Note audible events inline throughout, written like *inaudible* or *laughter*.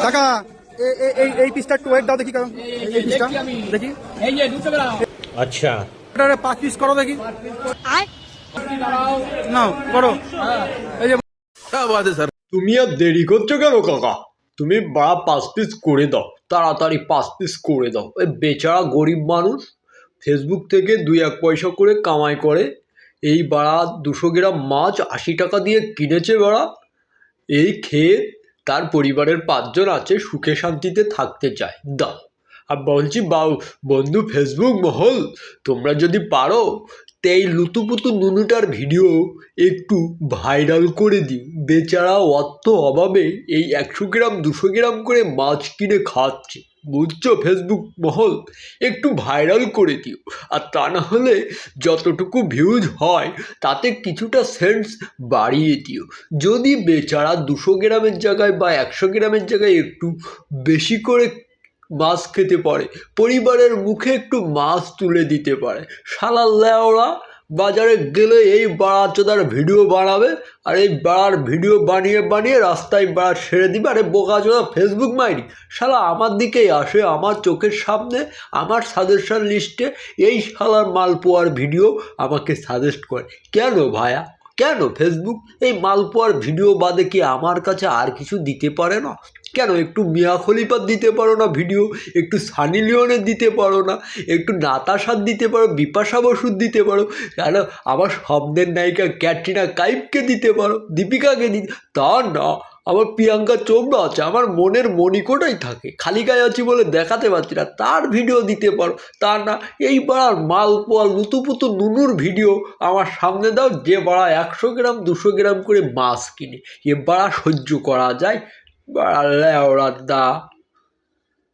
টাকা আচ্ছা। হ্যাঁ, তুমি আর দেরি করছ কেন কাকা? তুমি বা পাঁচ পিস করে দাও তাড়াতাড়ি পাঁচ পিস করে দাও। ওই বেচারা গরিব মানুষ ফেসবুক থেকে দুই এক পয়সা করে কামাই করে এই বাড়া দুশো গ্রাম মাছ আশি টাকা দিয়ে কিনেছে বাড়া এই খেয়ে তার পরিবারের পাঁচজন আছে সুখে শান্তিতে থাকতে চায়। দাও। আর বলছি, বাউ, বন্ধু ফেসবুক মহল, তোমরা যদি পারো এই লুতুপুতু নুনুটার ভিডিও একটু ভাইরাল করে দিও। বেচারা অর্থ অভাবে এই একশো গ্রাম, দুশো গ্রাম করে মাছ কিনে খাচ্ছে। বুঝছ ফেসবুক মহল? একটু ভাইরাল করে দিও। আর তা না হলে যতটুকু ভিউজ হয়, তাতে কিছুটা সেন্স বাড়িয়ে দিও। যদি বেচারা দুশো গ্রামের জায়গায় বা একশো গ্রামের জায়গায় একটু বেশি করে মাছ খেতে পারে। পরিবারের মুখে একটু মাছ তুলে দিতে পারে। শালা লেওড়া বাজারে গেলে এই বাড়া চোদার ভিডিও বানাবে আর এই বাড়ার ভিডিও বানিয়ে বানিয়ে রাস্তায় বাড়া ছেড়ে দিবে। আরে বোকা চোদা ফেসবুক মাইরি। শালা আমার দিকেই আসে, আমার চোখের সামনে, আমার সাজেশন লিস্টে এই শালার মালপোয়ার ভিডিও আমাকে সাজেস্ট করে। কেন ভায়া? কেন ফেসবুক এই মালপোয়ার ভিডিও বাদে কি আমার কাছে আর কিছু দিতে পারে না? কেন একটু মিয়া খলিফার দিতে পারো না ভিডিও? একটু সানি লিওনের দিতে পারো না? একটু নাতাশার দিতে পারো? বিপাশা বসুর দিতে পারো? কেন আমার স্বপ্নের নায়িকা ক্যাটরিনা কাইফকে দিতে পারো? দীপিকাকে দিতে তা না। আমার প্রিয়াঙ্কা চোপড়া আছে, আমার মনের মণিকোটাই থাকে। খালি গায়ে আছি বলে দেখাতে পারছি না, তার ভিডিও দিতে পারো। তা না, এই বাড়ার মালপোয়া লুতুপুতু নুনুর ভিডিও আমার সামনে দাও, যে বাড়া একশো গ্রাম, দুশো গ্রাম করে মাছ কিনে। এ বাড়া সহ্য করা যায়। বাড়া লেওড়া দা।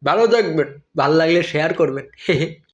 ভালো থাকবেন, ভালো লাগলে শেয়ার করবেন। *laughs*